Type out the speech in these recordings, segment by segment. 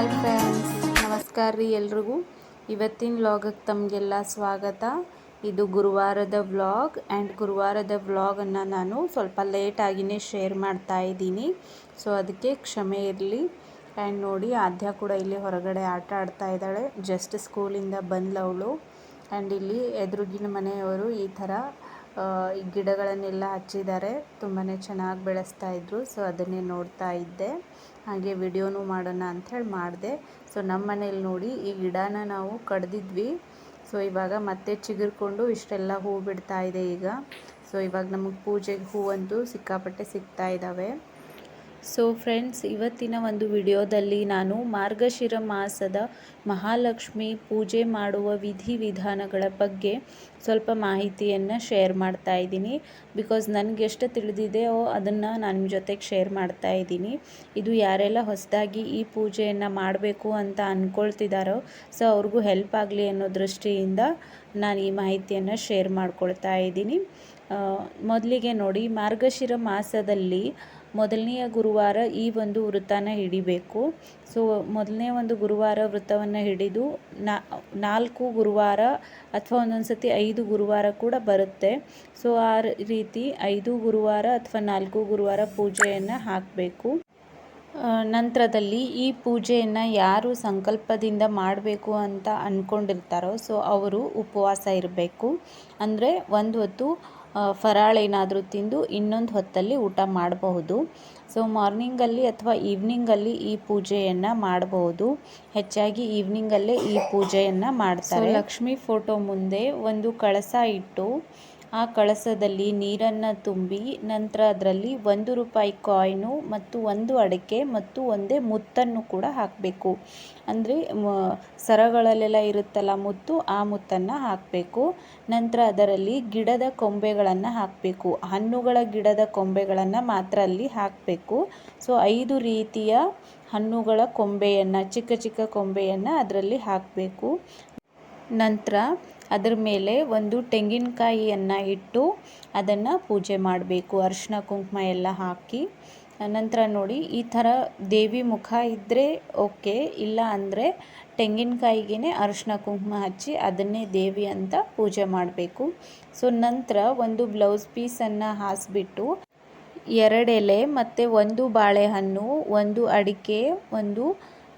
Hi friends, ನಮಸ್ಕಾರ ರೀ ಎಲ್ರಿಗೂ. ಇವತ್ತಿನ ವ್ಲಾಗಕ್ಕೆ ತಮಗೆಲ್ಲ ಸ್ವಾಗತ. ಇದು ಗುರುವಾರದ ವ್ಲಾಗ್ ಆ್ಯಂಡ್ ಗುರುವಾರದ ವ್ಲಾಗನ್ನು ನಾನು ಸ್ವಲ್ಪ ಲೇಟಾಗಿಯೇ ಶೇರ್ ಮಾಡ್ತಾ ಇದ್ದೀನಿ. ಸೊ ಅದಕ್ಕೆ ಕ್ಷಮೆ ಇರಲಿ. ಆ್ಯಂಡ್ ನೋಡಿ, ಆದ್ಯ ಕೂಡ ಇಲ್ಲಿ ಹೊರಗಡೆ ಆಟ ಆಡ್ತಾ ಇದ್ದಾಳೆ. ಜಸ್ಟ್ ಸ್ಕೂಲಿಂದ ಬಂದ್ಲವಳು ಆ್ಯಂಡ್ ಇಲ್ಲಿ ಎದುರುಗಿನ ಮನೆಯವರು ಈ ಥರ ಈ ಗಿಡಗಳನ್ನೆಲ್ಲ ಹಚ್ಚಿದ್ದಾರೆ. ತುಂಬಾ ಚೆನ್ನಾಗಿ ಬೆಳೆಸ್ತಾ ಇದ್ರು. ಸೊ, ಅದನ್ನೇ ನೋಡ್ತಾ ಇದ್ದೆ. ಹಾಗೆ ವಿಡಿಯೋನು ಮಾಡೋಣ ಅಂಥೇಳಿ ಮಾಡಿದೆ. ಸೊ ನಮ್ಮ ಮನೇಲಿ ನೋಡಿ ಈ ಗಿಡನ ನಾವು ಕಡ್ದಿದ್ವಿ. ಸೊ, ಇವಾಗ ಮತ್ತೆ ಚಿಗುರ್ಕೊಂಡು ಇಷ್ಟೆಲ್ಲ ಹೂ ಬಿಡ್ತಾ ಇದೆ ಈಗ. ಸೊ, ಇವಾಗ ನಮಗೆ ಪೂಜೆಗೆ ಹೂವಂತೂ ಸಿಕ್ಕಾಪಟ್ಟೆ ಸಿಗ್ತಾ ಇದ್ದಾವೆ ಸೊ ಫ್ರೆಂಡ್ಸ್ ಇವತ್ತಿನ ಒಂದು ವಿಡಿಯೋದಲ್ಲಿ ನಾನು ಮಾರ್ಗಶಿರ ಮಾಸದ ಮಹಾಲಕ್ಷ್ಮಿ ಪೂಜೆ ಮಾಡುವ ವಿಧಿ ವಿಧಾನಗಳ ಬಗ್ಗೆ ಸ್ವಲ್ಪ ಮಾಹಿತಿಯನ್ನು ಶೇರ್ ಮಾಡ್ತಾ ಇದ್ದೀನಿ. ಬಿಕಾಸ್ ನನಗೆ ಎಷ್ಟು ತಿಳಿದಿದೆಯೋ ಅದನ್ನು ನನ್ನ ಜೊತೆಗೆ ಶೇರ್ ಮಾಡ್ತಾ ಇದ್ದೀನಿ. ಇದು ಯಾರೆಲ್ಲ ಹೊಸದಾಗಿ ಈ ಪೂಜೆಯನ್ನು ಮಾಡಬೇಕು ಅಂತ ಅಂದ್ಕೊಳ್ತಿದ್ದಾರೋ ಸೊ ಅವ್ರಿಗೂ ಹೆಲ್ಪ್ ಆಗಲಿ ಅನ್ನೋ ದೃಷ್ಟಿಯಿಂದ ನಾನು ಈ ಮಾಹಿತಿಯನ್ನು ಶೇರ್ ಮಾಡ್ಕೊಳ್ತಾ ಇದ್ದೀನಿ. ಮೊದಲಿಗೆ ನೋಡಿ, ಮಾರ್ಗಶಿರ ಮಾಸದಲ್ಲಿ ಮೊದಲನೆಯ ಗುರುವಾರ ಈ ಒಂದು ವೃತ್ತನ ಹಿಡಿಬೇಕು. ಸೊ ಮೊದಲನೇ ಒಂದು ಗುರುವಾರ ವೃತ್ತವನ್ನು ಹಿಡಿದು ನಾಲ್ಕು ಗುರುವಾರ ಅಥವಾ ಒಂದೊಂದು ಸತಿ ಐದು ಗುರುವಾರ ಕೂಡ ಬರುತ್ತೆ. ಸೊ ಆ ರೀತಿ ಐದು ಗುರುವಾರ ಅಥವಾ ನಾಲ್ಕು ಗುರುವಾರ ಪೂಜೆಯನ್ನು ಹಾಕಬೇಕು. ನಂತರದಲ್ಲಿ ಈ ಪೂಜೆಯನ್ನು ಯಾರು ಸಂಕಲ್ಪದಿಂದ ಮಾಡಬೇಕು ಅಂತ ಅಂದ್ಕೊಂಡಿರ್ತಾರೋ ಸೊ ಅವರು ಉಪವಾಸ ಇರಬೇಕು. ಅಂದರೆ ಒಂದು ಹೊತ್ತು ಫರಾಳ ಏನಾದರೂ ತಿಂದು ಇನ್ನೊಂದು ಹೊತ್ತಲ್ಲಿ ಊಟ ಮಾಡಬಹುದು. ಸೊ ಮಾರ್ನಿಂಗಲ್ಲಿ ಅಥವಾ ಈವ್ನಿಂಗಲ್ಲಿ ಈ ಪೂಜೆಯನ್ನು ಮಾಡಬಹುದು. ಹೆಚ್ಚಾಗಿ ಈವ್ನಿಂಗಲ್ಲೇ ಈ ಪೂಜೆಯನ್ನು ಮಾಡ್ತಾರೆ. ಲಕ್ಷ್ಮಿ ಫೋಟೋ ಮುಂದೆ ಒಂದು ಕಳಸ ಇಟ್ಟು ಆ ಕಳಸದಲ್ಲಿ ನೀರನ್ನು ತುಂಬಿ ನಂತರ ಅದರಲ್ಲಿ ಒಂದು ರೂಪಾಯಿ ಕಾಯಿನು ಮತ್ತು ಒಂದು ಅಡಿಕೆ ಮತ್ತು ಒಂದೇ ಮುತ್ತನ್ನು ಕೂಡ ಹಾಕಬೇಕು. ಅಂದರೆ ಸರಗಳಲ್ಲೆಲ್ಲ ಇರುತ್ತಲ್ಲ ಮುತ್ತು, ಆ ಮುತ್ತನ್ನು ಹಾಕಬೇಕು. ನಂತರ ಅದರಲ್ಲಿ ಗಿಡದ ಕೊಂಬೆಗಳನ್ನು ಹಾಕಬೇಕು. ಹಣ್ಣುಗಳ ಗಿಡದ ಕೊಂಬೆಗಳನ್ನು ಮಾತ್ರ ಅಲ್ಲಿ ಹಾಕಬೇಕು. ಸೊ ಐದು ರೀತಿಯ ಹಣ್ಣುಗಳ ಕೊಂಬೆಯನ್ನು, ಚಿಕ್ಕ ಚಿಕ್ಕ ಕೊಂಬೆಯನ್ನು ಅದರಲ್ಲಿ ಹಾಕಬೇಕು. ನಂತರ ಅದರ ಮೇಲೆ ಒಂದು ತೆಂಗಿನಕಾಯಿಯನ್ನು ಇಟ್ಟು ಅದನ್ನು ಪೂಜೆ ಮಾಡಬೇಕು. ಅರಿಶಿನ ಕುಂಕುಮ ಎಲ್ಲ ಹಾಕಿ. ನಂತರ ನೋಡಿ, ಈ ಥರ ದೇವಿ ಮುಖ ಇದ್ದರೆ ಓಕೆ, ಇಲ್ಲ ಅಂದರೆ ತೆಂಗಿನಕಾಯಿಗೆ ಅರಿಶಿನ ಕುಂಕುಮ ಹಚ್ಚಿ ಅದನ್ನೇ ದೇವಿ ಅಂತ ಪೂಜೆ ಮಾಡಬೇಕು. ಸೊ, ನಂತರ ಒಂದು ಬ್ಲೌಸ್ ಪೀಸನ್ನು ಹಾಸಿಬಿಟ್ಟು ಎರಡೆಲೆ ಮತ್ತು ಒಂದು ಬಾಳೆಹಣ್ಣು, ಒಂದು ಅಡಿಕೆ, ಒಂದು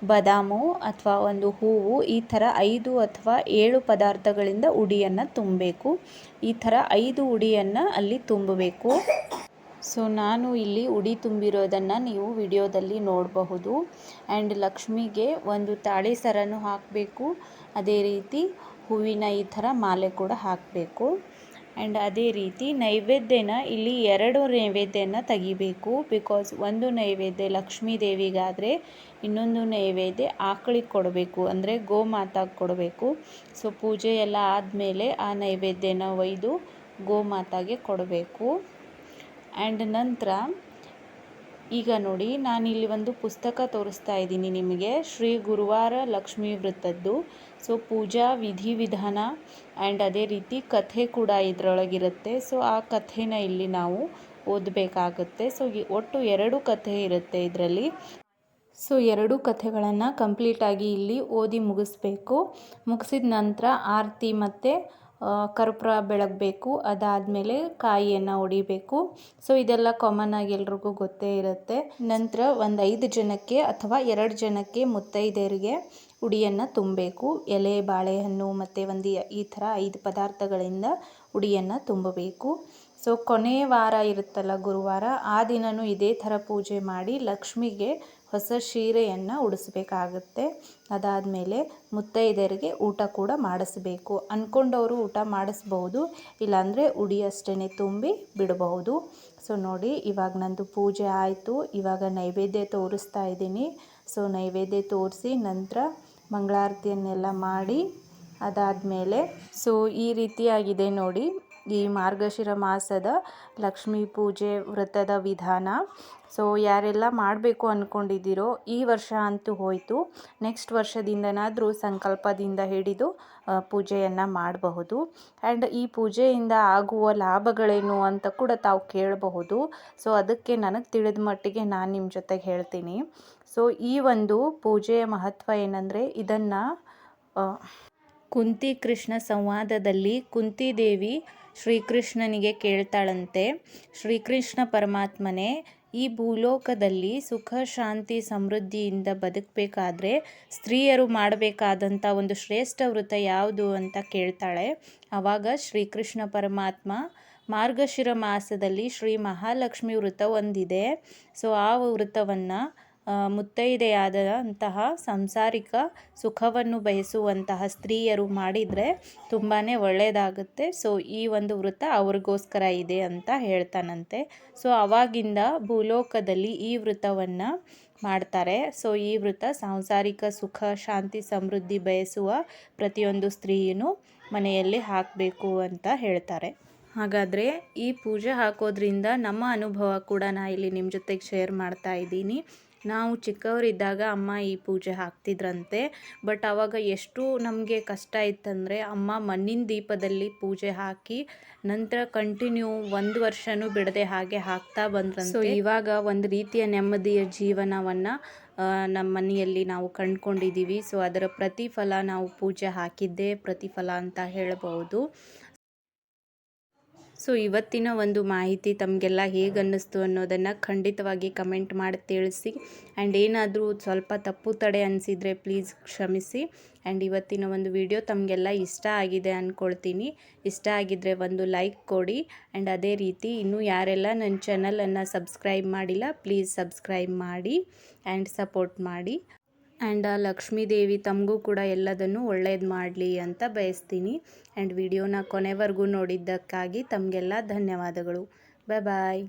ಬದಾಮು ಅಥವಾ ಒಂದು ಹೂವು ಈ ಥರ ಐದು ಅಥವಾ ಏಳು ಪದಾರ್ಥಗಳಿಂದ ಉಡಿಯನ್ನು ತುಂಬಬೇಕು. ಈ ಥರ ಐದು ಉಡಿಯನ್ನು ಅಲ್ಲಿ ತುಂಬಬೇಕು. ಸೊ, ನಾನು ಇಲ್ಲಿ ಉಡಿ ತುಂಬಿರೋದನ್ನು ನೀವು ವಿಡಿಯೋದಲ್ಲಿ ನೋಡಬಹುದು. ಆ್ಯಂಡ್ ಲಕ್ಷ್ಮಿಗೆ ಒಂದು ತಾಳಿ ಸರನು ಹಾಕಬೇಕು. ಅದೇ ರೀತಿ ಹೂವಿನ ಈ ಥರ ಮಾಲೆ ಕೂಡ ಹಾಕಬೇಕು. ಆ್ಯಂಡ್ ಅದೇ ರೀತಿ ನೈವೇದ್ಯನ ಇಲ್ಲಿ ಎರಡು ನೈವೇದ್ಯನ ತೆಗಿಬೇಕು. ಬಿಕಾಸ್ ಒಂದು ನೈವೇದ್ಯ ಲಕ್ಷ್ಮೀ ದೇವಿಗಾದರೆ ಇನ್ನೊಂದು ನೈವೇದ್ಯ ಆಕಳಿಗೆ ಕೊಡಬೇಕು. ಅಂದರೆ ಗೋಮಾತಾಗೆ ಕೊಡಬೇಕು. ಸೊ ಪೂಜೆ ಎಲ್ಲ ಆದಮೇಲೆ ಆ ನೈವೇದ್ಯನ ಒಯ್ದು ಗೋಮಾತಾಗೆ ಕೊಡಬೇಕು. ಆ್ಯಂಡ್ ನಂತರ ಈಗ ನೋಡಿ, ನಾನಿಲ್ಲಿ ಒಂದು ಪುಸ್ತಕ ತೋರಿಸ್ತಾ ಇದ್ದೀನಿ ನಿಮಗೆ. ಶ್ರೀ ಗುರುವಾರ ಲಕ್ಷ್ಮೀ ವೃತ್ತದ್ದು. ಸೊ ಪೂಜಾ ವಿಧಿವಿಧಾನ ಆ್ಯಂಡ್ ಅದೇ ರೀತಿ ಕಥೆ ಕೂಡ ಇದರೊಳಗಿರುತ್ತೆ. ಸೊ ಆ ಕಥೆನ ಇಲ್ಲಿ ನಾವು ಓದಬೇಕಾಗುತ್ತೆ. ಸೊ ಒಟ್ಟು ಎರಡು ಕಥೆ ಇರುತ್ತೆ ಇದರಲ್ಲಿ. ಸೊ ಎರಡು ಕಥೆಗಳನ್ನು ಕಂಪ್ಲೀಟಾಗಿ ಇಲ್ಲಿ ಓದಿ ಮುಗಿಸ್ಬೇಕು. ಮುಗಿಸಿದ ನಂತರ ಆರತಿ ಮತ್ತು ಕರ್ಪೂರ ಬೆಳಗಬೇಕು, ಅದಾದಮೇಲೆ ಕಾಯಿಯನ್ನು ಹೊಡಿಬೇಕು. ಸೊ ಇದೆಲ್ಲ ಕಾಮನ್ ಆಗಿ ಎಲ್ರಿಗೂ ಗೊತ್ತೇ ಇರುತ್ತೆ. ನಂತರ ಒಂದು ಐದು ಜನಕ್ಕೆ ಅಥವಾ ಎರಡು ಜನಕ್ಕೆ ಮುತ್ತೈದೆಯರಿಗೆ ಉಡಿಯನ್ನು ತುಂಬಬೇಕು. ಎಲೆ, ಬಾಳೆಹಣ್ಣು ಮತ್ತು ಒಂದು ಈ ಥರ ಐದು ಪದಾರ್ಥಗಳಿಂದ ಉಡಿಯನ್ನು ತುಂಬಬೇಕು. ಸೊ ಕೊನೆಯ ವಾರ ಇರುತ್ತಲ್ಲ ಗುರುವಾರ, ಆ ದಿನವೂ ಇದೇ ಥರ ಪೂಜೆ ಮಾಡಿ ಲಕ್ಷ್ಮಿಗೆ ಹೊಸ ಸೀರೆಯನ್ನು ಅದಾದ ಅದಾದಮೇಲೆ ಮುತ್ತೈದೆಯರಿಗೆ ಊಟ ಕೂಡ ಮಾಡಿಸ್ಬೇಕು. ಅಂದ್ಕೊಂಡವರು ಊಟ ಮಾಡಿಸ್ಬಹುದು ಇಲ್ಲಾಂದರೆ ಉಡಿ ಅಷ್ಟೇ ತುಂಬಿ ಬಿಡಬಹುದು ಸೊ ನೋಡಿ, ಇವಾಗ ನಂದು ಪೂಜೆ ಆಯಿತು. ಇವಾಗ ನೈವೇದ್ಯ ತೋರಿಸ್ತಾ ಇದ್ದೀನಿ. ಸೊ ನೈವೇದ್ಯ ತೋರಿಸಿ ನಂತರ ಮಂಗಳಾರತಿಯನ್ನೆಲ್ಲ ಮಾಡಿ, ಅದಾದಮೇಲೆ, ಸೊ ಈ ರೀತಿಯಾಗಿದೆ ನೋಡಿ. ಈ ಮಾರ್ಗಶಿರ ಮಾಸದ ಲಕ್ಷ್ಮೀ ಪೂಜೆ ವ್ರತದ ವಿಧಾನ. ಸೊ ಯಾರೆಲ್ಲ ಮಾಡಬೇಕು ಅಂದ್ಕೊಂಡಿದ್ದೀರೋ ಈ ವರ್ಷ ಅಂತೂ ಹೋಯಿತು. ನೆಕ್ಸ್ಟ್ ವರ್ಷದಿಂದನಾದರೂ ಸಂಕಲ್ಪದಿಂದ ಹಿಡಿದು ಪೂಜೆಯನ್ನು ಮಾಡಬಹುದು. ಆ್ಯಂಡ್ ಈ ಪೂಜೆಯಿಂದ ಆಗುವ ಲಾಭಗಳೇನು ಅಂತ ಕೂಡ ತಾವು ಕೇಳಬಹುದು. ಸೊ ಅದಕ್ಕೆ ನನಗೆ ತಿಳಿದ ಮಟ್ಟಿಗೆ ನಾನು ನಿಮ್ಮ ಜೊತೆಗೆ ಹೇಳ್ತೀನಿ. ಸೊ ಈ ಒಂದು ಪೂಜೆಯ ಮಹತ್ವ ಏನಂದರೆ ಇದನ್ನು ಕುಂತಿ ಕೃಷ್ಣ ಸಂವಾದದಲ್ಲಿ ಕುಂತಿದೇವಿ ಶ್ರೀಕೃಷ್ಣನಿಗೆ ಕೇಳ್ತಾಳಂತೆ, ಶ್ರೀಕೃಷ್ಣ ಪರಮಾತ್ಮನೇ, ಈ ಭೂಲೋಕದಲ್ಲಿ ಸುಖ, ಶಾಂತಿ, ಸಮೃದ್ಧಿಯಿಂದ ಬದುಕಬೇಕಾದ್ರೆ ಸ್ತ್ರೀಯರು ಮಾಡಬೇಕಾದಂಥ ಒಂದು ಶ್ರೇಷ್ಠ ವೃತ ಯಾವುದು ಅಂತ ಕೇಳ್ತಾಳೆ. ಆವಾಗ ಶ್ರೀಕೃಷ್ಣ ಪರಮಾತ್ಮ ಮಾರ್ಗಶಿರ ಮಾಸದಲ್ಲಿ ಶ್ರೀ ಮಹಾಲಕ್ಷ್ಮಿ ವೃತ್ತ ಒಂದಿದೆ. ಸೊ, ಆ ವ್ರತವನ್ನು ಮುತ್ತೈದೆಯಾದಂತಹ ಸಂಸಾರಿಕ ಸುಖವನ್ನು ಬಯಸುವಂತಹ ಸ್ತ್ರೀಯರು ಮಾಡಿದರೆ ತುಂಬಾ ಒಳ್ಳೆಯದಾಗುತ್ತೆ ಸೊ ಈ ಒಂದು ವೃತ್ತ ಅವ್ರಿಗೋಸ್ಕರ ಇದೆ ಅಂತ ಹೇಳ್ತಾನಂತೆ. ಸೊ ಅವಾಗಿಂದ ಭೂಲೋಕದಲ್ಲಿ ಈ ವೃತ್ತವನ್ನು ಮಾಡ್ತಾರೆ. ಸೊ ಈ ವೃತ ಸಾಂಸಾರಿಕ ಸುಖ, ಶಾಂತಿ, ಸಮೃದ್ಧಿ ಬಯಸುವ ಪ್ರತಿಯೊಂದು ಸ್ತ್ರೀಯೂ ಮನೆಯಲ್ಲಿ ಹಾಕಬೇಕು ಅಂತ ಹೇಳ್ತಾರೆ. ಹಾಗಾದರೆ ಈ ಪೂಜೆ ಹಾಕೋದ್ರಿಂದ ನಮ್ಮ ಅನುಭವ ಕೂಡ ನಾ ಇಲ್ಲಿ ನಿಮ್ಮ ಜೊತೆಗೆ ಶೇರ್ ಮಾಡ್ತಾ ಇದ್ದೀನಿ. ನಾವು ಚಿಕ್ಕವರಿದ್ದಾಗ ಅಮ್ಮ ಈ ಪೂಜೆ ಹಾಕ್ತಿದ್ರಂತೆ, ಬಟ್ ಆವಾಗ ಎಷ್ಟು ನಮಗೆ ಕಷ್ಟ ಇತ್ತಂದರೆ ಅಮ್ಮ ಮಣ್ಣಿನ ದೀಪದಲ್ಲಿ ಪೂಜೆ ಹಾಕಿ ನಂತರ ಕಂಟಿನ್ಯೂ ಒಂದು ವರ್ಷನೂ ಬಿಡದೆ ಹಾಗೆ ಹಾಕ್ತಾ ಬಂದ್ರಂತೆ. ಇವಾಗ ಒಂದು ರೀತಿಯ ನೆಮ್ಮದಿಯ ಜೀವನವನ್ನು ನಮ್ಮ ಮನೆಯಲ್ಲಿ ನಾವು ಕಂಡುಕೊಂಡಿದ್ದೀವಿ ಸೊ ಅದರ ಪ್ರತಿಫಲ ನಾವು ಪೂಜೆ ಹಾಕಿದ್ದೇ ಪ್ರತಿಫಲ ಅಂತ ಹೇಳ್ಬೋದು ಸೊ ಇವತ್ತಿನ ಒಂದು ಮಾಹಿತಿ ತಮಗೆಲ್ಲ ಹೇಗೆ ಅನ್ನಿಸ್ತು ಅನ್ನೋದನ್ನು ಖಂಡಿತವಾಗಿ ಕಮೆಂಟ್ ಮಾಡಿ ತಿಳಿಸಿ. ಆ್ಯಂಡ್ ಏನಾದರೂ ಸ್ವಲ್ಪ ತಪ್ಪು ತಡೆ ಅನಿಸಿದರೆ ಪ್ಲೀಸ್ ಕ್ಷಮಿಸಿ. ಆ್ಯಂಡ್ ಇವತ್ತಿನ ಒಂದು ವಿಡಿಯೋ ತಮಗೆಲ್ಲ ಇಷ್ಟ ಆಗಿದೆ ಅಂದ್ಕೊಳ್ತೀನಿ ಇಷ್ಟ ಆಗಿದ್ದರೆ ಒಂದು ಲೈಕ್ ಕೊಡಿ. ಆ್ಯಂಡ್ ಅದೇ ರೀತಿ ಇನ್ನೂ ಯಾರೆಲ್ಲ ನನ್ನ ಚಾನಲನ್ನು ಸಬ್ಸ್ಕ್ರೈಬ್ ಮಾಡಿಲ್ಲ ಪ್ಲೀಸ್ ಸಬ್ಸ್ಕ್ರೈಬ್ ಮಾಡಿ. ಆ್ಯಂಡ್ ಸಪೋರ್ಟ್ ಮಾಡಿ. ಆ್ಯಂಡ್ ಲಕ್ಷ್ಮೀದೇವಿ ಲಕ್ಷ್ಮೀ ದೇವಿ ತಮಗೂ ಕೂಡ ಎಲ್ಲದನ್ನು ಒಳ್ಳೇದು ಮಾಡಲಿ ಅಂತ ಬಯಸ್ತೀನಿ. ಆ್ಯಂಡ್ ವಿಡಿಯೋನ ಕೊನೆವರೆಗೂ ನೋಡಿದ್ದಕ್ಕಾಗಿ ತಮಗೆಲ್ಲ ಧನ್ಯವಾದಗಳು. ಬಾಯ್ ಬಾಯ್